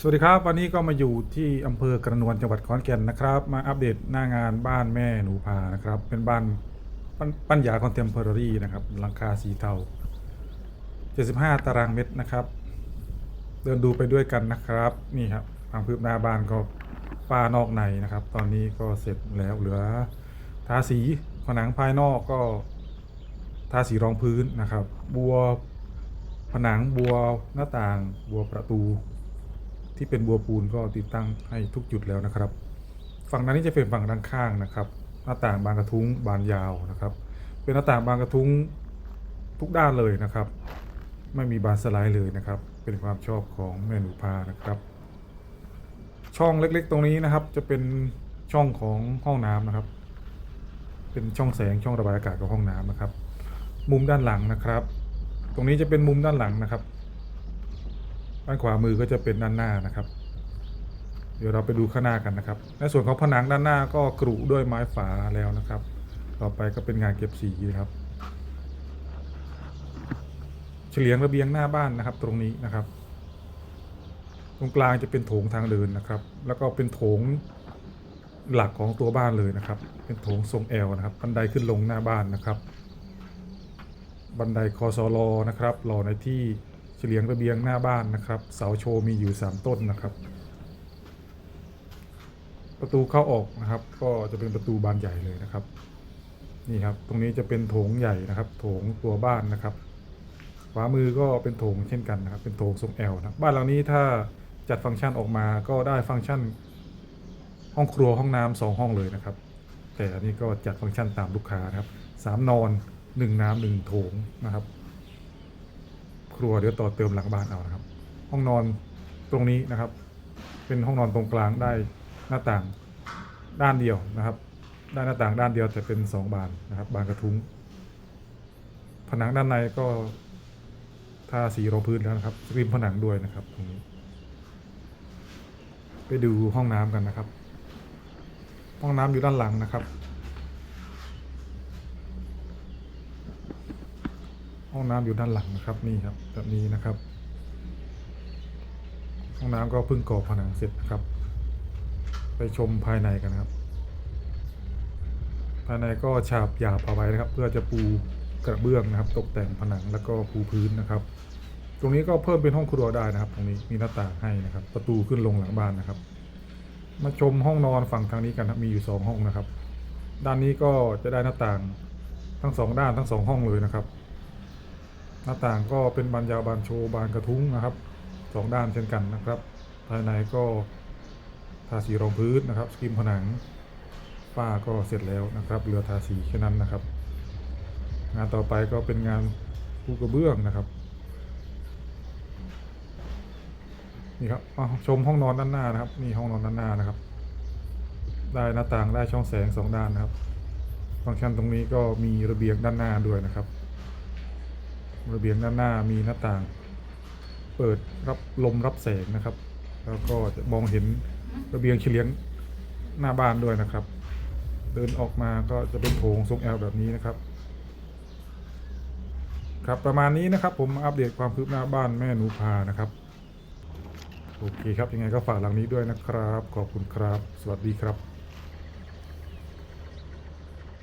สวัสดีครับ วันนี้ก็มาอยู่ที่อำเภอกระนวนจังหวัดขอนแก่นนะครับ มาอัปเดตหน้างานบ้านแม่หนูพานะครับ เป็นบ้านปัญญาคอนเทมเพอร์รี่นะครับหลังคาสีเทา 75 ตารางเมตรนะครับ เดินดูไปด้วยกันนะครับนี่ครับความคืบหน้าบ้านก็ฝ้านอกในนะครับ ตอนนี้ก็เสร็จแล้วเหลือ ทาสีผนังภายนอกก็ ทาสีรองพื้นนะครับ บัวผนังบัวหน้าต่าง บัวประตู ที่เป็นบัวปูนก็ติดตั้งให้ทุกจุดแล้วนะครับ ฝั่งนั้นนี่จะเป็นฝั่งด้านข้างนะครับ หน้าต่างบานกระทุ้งบานยาวนะครับ เป็นหน้าต่างบานกระทุ้งทุกด้านเลยนะครับ ไม่มีบานสไลด์เลยนะครับ เป็นความชอบของแม่หนูพานะครับ ช่องเล็กๆ ตรงนี้นะครับ จะเป็นช่องของห้องน้ำนะครับ เป็นช่องแสงช่องระบายอากาศของห้องน้ำนะครับ มุมด้านหลังนะครับ ตรงนี้จะเป็นมุมด้านหลังนะครับ ด้านขวามือก็จะเป็นด้านหน้านะครับ เดี๋ยวเราไปดูข้างหน้ากันนะครับ ในส่วนของผนังด้านหน้าก็กรุด้วยไม้ฝาแล้วนะครับ ต่อไปก็เป็นงานเก็บสีนะครับเฉลียงระเบียงหน้าบ้านนะครับ ตรงนี้นะครับ ตรงกลางจะเป็นโถงทางเดินนะครับ แล้วก็เป็นโถงหลักของตัวบ้านเลยนะครับ เป็นโถงทรงแอลนะครับ บันไดขึ้นลงหน้าบ้านนะครับ บันไดคอสลอนะครับรอในที่ เฉลียงระเบียงหน้าบ้านนะครับ เสาโชว์มีอยู่ 3 ต้นนะครับ ประตูเข้าออกนะครับ ก็จะเป็นประตูบานใหญ่เลยนะครับ นี่ครับ ตรงนี้จะเป็นโถงใหญ่นะครับ โถงตัวบ้านนะครับ ขวามือก็เป็นโถงเช่นกันนะครับ เป็นโถงทรงแอลนะบบ้านหลังนี้ถ้าจัดฟังก์ชันออกมาก็ได้ฟังก์ชัน ห้องครัวห้องน้ำสองห้องเลยนะครับ แต่อันนี้ก็จัดฟังก์ชันตามลูกค้านะครับสามนอนหนึ่งน้ำหนึ่งโถงนะครับ ครัวเดี๋ยวต่อเติมหลังบ้านเอานะครับ ห้องนอนตรงนี้นะครับ เป็นห้องนอนตรงกลางได้หน้าต่างด้านเดียวนะครับ ได้หน้าต่างด้านเดียวแต่เป็นสองบานนะครับ บานกระทุ้ง ผนังด้านในก็ทาสีรองพื้นแล้วนะครับสกรีนผนังด้วยนะครับตรงนี้ ไปดูห้องน้ำกันนะครับ ห้องน้ำอยู่ด้านหลังนะครับ ห้องน้ำอยู่ด้านหลังนะครับนี่ครับแบบนี้นะครับ ห้องน้ำก็เพิ่งก่อผนังเสร็จนะครับ ไปชมภายในกันครับ ภายในก็ฉาบหยาบเอาไว้นะครับ เพื่อจะปูกระเบื้องนะครับ ตกแต่งผนังแล้วก็ปูพื้นนะครับ ตรงนี้ก็เพิ่มเป็นห้องครัวได้นะครับ ตรงนี้มีหน้าต่างให้นะครับ ประตูขึ้นลงหลังบ้านนะครับ มาชมห้องนอนฝั่งทางนี้กันครับมีอยู่สองห้องนะครับ ด้านนี้ก็จะได้หน้าต่างทั้งสองด้านทั้งสองห้องเลยนะครับ น้าต่างก็เป็นบานยาวบานโชว์บานกระทุ้งนะครับสองด้านเช่นกันนะครับ ภายในก็ทาสีรองพื้นนะครับสกิมผนังฝ้าก็เสร็จแล้วนะครับเหลือทาสีแค่นั้นนะครับ งานต่อไปก็เป็นงานปูกระเบื้องนะครับนี่ครับมาชมห้องนอนด้านหน้านะครับนี่ห้องนอนด้านหน้านะครับ ได้หน้าต่างได้ช่องแสงสองด้านนะครับ ฟังก์ชันตรงนี้ก็มีระเบียงด้านหน้าด้วยนะครับ ระเบียงด้านหน้ามีหน้าต่าง เปิดรับลมรับแสงนะครับ แล้วก็จะมองเห็นระเบียงเฉลียงหน้าบ้านด้วยนะครับ เดินออกมาก็จะเป็นโถงทรงแอลแบบนี้นะครับ ครับประมาณนี้นะครับ ผมอัปเดตความคืบหน้าบ้านแม่หนูพานะครับโอเคครับยังไงก็ฝากหลังนี้ด้วยนะครับ ขอบคุณครับ สวัสดีครับ